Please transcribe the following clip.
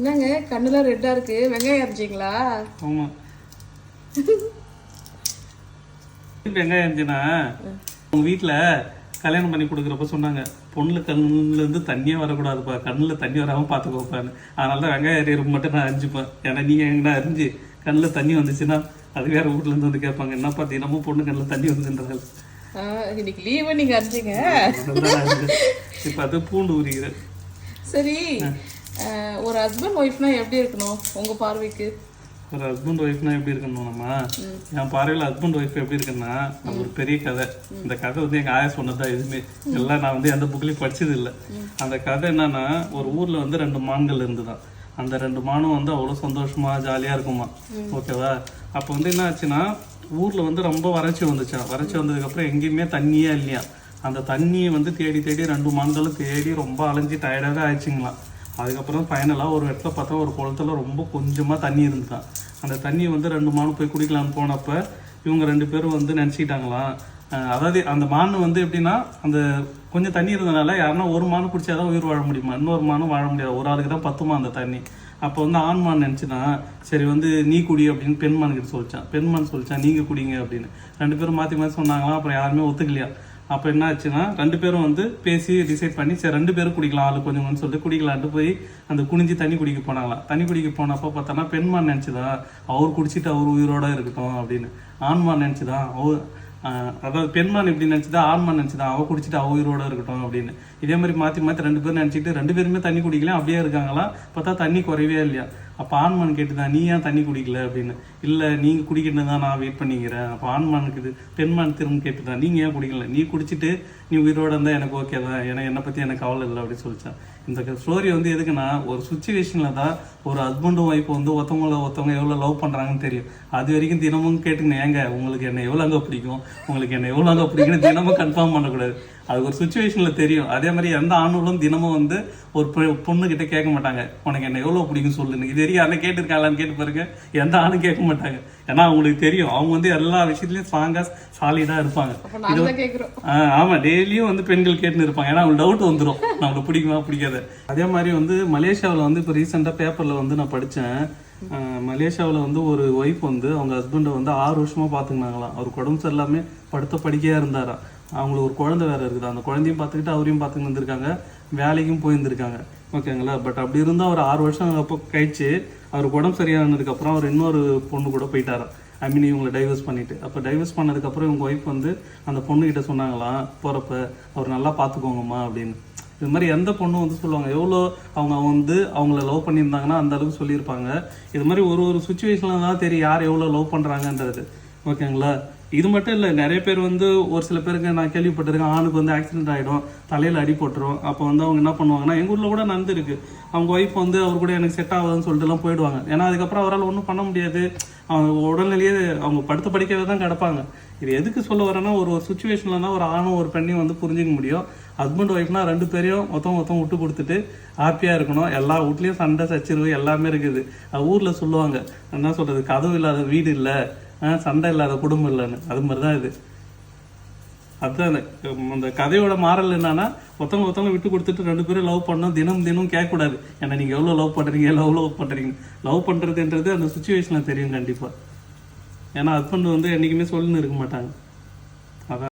என்னங்க கண்ணுலாம் ரெட்டா இருக்கு. வெங்காயம் அரைச்சிங்களா? ஆமா. வெங்காயம் இருந்துச்சுன்னா உங்க வீட்டுல கல்யாணம் பண்ணி கொடுக்குறப்ப சொன்னாங்க பொண்ணுல கண்ணுல இருந்து தண்ணியே வரக்கூடாதுப்பா. கண்ணுல தண்ணி வராம பாத்துக்கோப்பான்னு. அதனால தான் வெங்காயம் எறியறப்ப மட்டும் நான் அரிஞ்சுப்பேன். ஏன்னா நீங்க எங்கடா அரிஞ்சு கண்ணுல தண்ணி வந்துச்சுன்னா அது வேற வீட்டுல இருந்து வந்து கேட்பாங்க. என்னப்பா தினமும் பொண்ணு கண்ணுல தண்ணி வந்துன்றாங்க இன்னைக்கு லீவு நீங்க அரைச்சிங்க. இப்ப அது பூண்டு உரிக்கிறேன் சரி. ஒரு ஹஸ்பண்ட் ஒய்ஃப்னா எப்படி இருக்கணும் உங்க பார்வைக்கு? ஒரு ஹஸ்பண்ட் ஒய்ஃப்னா எப்படி இருக்கணும் நம்ம? என் பார்வையில் ஹஸ்பண்ட் ஒய்ஃப் எப்படி இருக்குன்னா அது ஒரு பெரிய கதை. இந்த கதை வந்து எங்க ஆயா சொன்னதா எதுவுமே எல்லாம் நான் வந்து எந்த புக்லயும் படிச்சது இல்லை அந்த கதை என்னன்னா ஒரு ஊர்ல வந்து ரெண்டு மான்கள் இருந்துதான். அந்த ரெண்டு மானும் வந்து அவ்வளவு சந்தோஷமா ஜாலியா இருக்குமா? ஓகேவா? அப்போ வந்து என்ன ஆச்சுன்னா ஊர்ல வந்து ரொம்ப வறட்சி வந்துச்சா? வறட்சி வந்ததுக்கு அப்புறம் எங்கேயுமே தண்ணியே இல்லையா? அந்த தண்ணியை வந்து தேடி தேடி ரெண்டு மான்களும் தேடி ரொம்ப அலைஞ்சு டயர்டாகவே ஆயிடுச்சுங்களாம். அதுக்கப்புறம் ஃபைனலாக ஒரு இடத்துல பார்த்தா ஒரு குளத்துல ரொம்ப கொஞ்சமாக தண்ணி இருந்துதான் அந்த தண்ணியை வந்து ரெண்டு மானும் போய் குடிக்கலாம்னு போனப்போ இவங்க ரெண்டு பேரும் வந்து நினச்சிக்கிட்டாங்களாம் அதாவது அந்த மான் வந்து எப்படின்னா அந்த கொஞ்சம் தண்ணி இருந்தனால யாருன்னா ஒரு மான் குடிச்சாதான் உயிர் வாழ முடியுமா? இன்னொரு மானும் வாழ முடியாது. ஒரு ஆளுக்கு தான் பத்துமா அந்த தண்ணி. அப்போ வந்து ஆண் மான் நினச்சினா சரி வந்து நீ குடி அப்படின்னு பெண் மான் கிட்ட சொல்லிச்சான். பெண் மான் சொல்லிச்சான் நீங்கள் குடிங்க அப்படின்னு. ரெண்டு பேரும் மாற்றி மாற்றி சொன்னாங்களாம். அப்புறம் யாருமே ஒத்துக்கலையா. அப்போ என்ன ஆச்சுன்னா ரெண்டு பேரும் வந்து பேசி டிசைட் பண்ணி சரி ரெண்டு பேரும் குடிக்கலாம் ஆளு கொஞ்சம் கொஞ்சம் சொல்லிட்டு குடிக்கலான்ட்டு போய் அந்த குனிஞ்சு தண்ணி குடிக்க போனாங்களாம் தண்ணி குடிக்க போனப்போ பார்த்தோன்னா பெண்மான் நினச்சிதா அவர் குடிச்சிட்டு அவர் உயிரோட இருக்கட்டும் அப்படின்னு. ஆண்மான் நினச்சிதான் அவர் அதாவது பெண்மான் இப்படி நினச்சிதான் ஆண்மான் நினச்சிதான் அவ குடிச்சிட்டு அவ உயிரோட இருக்கட்டும் அப்படின்னு. இதே மாதிரி மாற்றி மாற்றி ரெண்டு பேரும் நினச்சிட்டு ரெண்டு பேருமே தண்ணி குடிக்கலாம் அப்படியே இருக்காங்களா பார்த்தா தண்ணி குறையவே இல்லையா. அப்போ ஆண்மான் கேட்டுதான் நீ ஏன் தண்ணி குடிக்கல? அப்படின்னு. இல்லை நீங்கள் குடிக்கணும் தான் நான் வெயிட் பண்ணிக்கிறேன். அப்போ ஆண்மானுக்கு இது பெண்மான் திரும்ப கேட்டுதான் நீங்கள் ஏன் குடிக்கல? நீ குடிச்சிட்டு நீ உயிரோட இருந்தால் எனக்கு ஓகே தான். ஏன்னா என்னை பற்றி எனக்கு கவலை இல்லை அப்படின்னு சொல்லிச்சான். இந்த ஸ்டோரி வந்து எதுக்குன்னா ஒரு சுச்சுவேஷனில் தான் ஒரு ஹஸ்பண்டும் ஒய்ஃப் வந்து ஒருத்தவங்கள ஒருத்தவங்க எவ்வளோ லவ் பண்ணுறாங்கன்னு தெரியும். அது வரைக்கும் தினமும் கேட்டுக்கணும் ஏங்க உங்களுக்கு என்ன எவ்வளோ அங்கே பிடிக்கும்? உங்களுக்கு என்ன எவ்வளோ அங்கே பிடிக்கும்னு தினமும் கன்ஃபார்ம் பண்ணக்கூடாது. அது ஒரு சுச்சுவேஷனில் தெரியும். அதே மாதிரி எந்த ஆணுகளும் தினமும் வந்து ஒரு பொண்ணுக்கிட்ட கேட்க மாட்டாங்க. உனக்கு என்ன எவ்வளோ பிடிக்கும் சொல்லுன்னு. இது வரைக்கும் யாரும் கேட்டிருக்காங்களான்னு கேட்டு பாருங்க. எந்த ஆணும் கேட்க மாட்டாங்க. ஏன்னா அவங்களுக்கு தெரியும். அவங்க வந்து எல்லா விஷயத்துலையும் ஸ்ட்ராங்காக சாலிடாக இருப்பாங்க. ஆமா டெய்லியும் வந்து பெண்கள் கேட்டுன்னு இருப்பாங்க. ஏன்னா அவங்களுக்கு டவுட் வந்துடும் நம்மளுக்கு பிடிக்குமா பிடிக்காது. அதே மாதிரி வந்து மலேசியாவில் வந்து இப்போ ரீசெண்டாக பேப்பரில் வந்து நான் படித்தேன் மலேசியாவில் வந்து ஒரு ஒய்ஃப் வந்து அவங்க ஹஸ்பண்டை வந்து ஆறு வருஷமா பார்த்துக்கினாங்களாம். அவர் உடம்பு சரியில்லாம படுத்த படிக்கையா இருந்தாராம். அவங்களுக்கு ஒரு குழந்தை வேற இருக்குது. அந்த குழந்தையும் பார்த்துக்கிட்டு அவரையும் பார்த்துக்கிட்டு இருந்திருக்காங்க வேலைக்கும் போயிருந்திருக்காங்க. ஓகேங்களா? பட் அப்படி இருந்தால் அவர் ஆறு வருஷம் அப்போ கழிச்சு அவருக்கு உடம்பு சரியானதுக்கப்புறம் அவர் இன்னொரு பொண்ணு கூட போயிட்டாராம். ஐ மீன் இவங்களை டைவர்ஸ் பண்ணிவிட்டு அப்போ டைவர்ஸ் பண்ணதுக்கப்புறம் இவங்க ஒய்ஃப் வந்து அந்த பொண்ணுக்கிட்ட சொன்னாங்களாம் போகிறப்ப அவர் நல்லா பார்த்துக்கோங்கம்மா அப்படின்னு. இது மாதிரி எந்த பொண்ணும் வந்து சொல்லுவாங்க. எவ்வளோ அவங்க வந்து அவங்கள லவ் பண்ணியிருந்தாங்கன்னா அந்த அளவுக்கு சொல்லியிருப்பாங்க. இது மாதிரி ஒரு ஒரு சுச்சுவேஷனில் தான் தெரியும் யார் எவ்வளோ லவ் பண்ணுறாங்கன்றது ஓகேங்களா? இது மட்டும் இல்லை நிறைய பேர் வந்து ஒரு சில பேருக்கு நான் கேள்விப்பட்டிருக்கேன் ஆணுக்கு வந்து ஆக்சிடென்ட் ஆகிடும் தலையில் அடி போட்டுரும். அப்போ வந்து அவங்க என்ன பண்ணுவாங்கன்னா எங்கள் ஊரில் கூட நடந்துருக்கு அவங்க ஒய்ஃப் வந்து அவர் கூட எனக்கு செட் ஆகுதுன்னு சொல்லிட்டுலாம் போயிடுவாங்க. ஏன்னா அதுக்கப்புறம் அவரால் ஒன்றும் பண்ண முடியாது. அவங்க உடல்நிலையே அவங்க படுத்து படிக்கவே தான் கிடப்பாங்க. இது எதுக்கு சொல்ல வரேன்னா ஒரு ஒரு சுச்சுவேஷன்லனா ஒரு ஆணும் ஒரு பெண்ணையும் வந்து புரிஞ்சுக்க முடியும். ஹஸ்பண்ட் ஒய்ஃப்னா ரெண்டு பேரையும் மொத்தம் மொத்தம் விட்டு கொடுத்துட்டு ஹாப்பியாக இருக்கணும். எல்லா வீட்லேயும் சண்டை சச்சிருவு எல்லாமே இருக்குது. அது ஊரில் சொல்லுவாங்க. என்ன சொல்கிறது கதவு இல்லாத வீடு இல்லை. சண்டை இல்லாத குடும்பம் இல்லைன்னு. அது மாதிரி தான் இது. அதுதான் அந்த, கதையோட மாறல் என்னன்னா ஒருத்தவங்க ஒருத்தவங்க விட்டு கொடுத்துட்டு ரெண்டு பேரும் லவ் பண்ணோம் தினம் தினம் கேட்கக்கூடாது. ஏன்னா நீங்கள் எவ்வளோ லவ் பண்ணுறீங்க லவ் லவ் பண்ணுறீங்க லவ் பண்ணுறதுன்றது அந்த சுச்சுவேஷனில் தெரியும் கண்டிப்பாக ஏன்னா ஹஸ்பண்ட் வந்து என்றைக்குமே சொல்லுன்னு இருக்க மாட்டாங்க.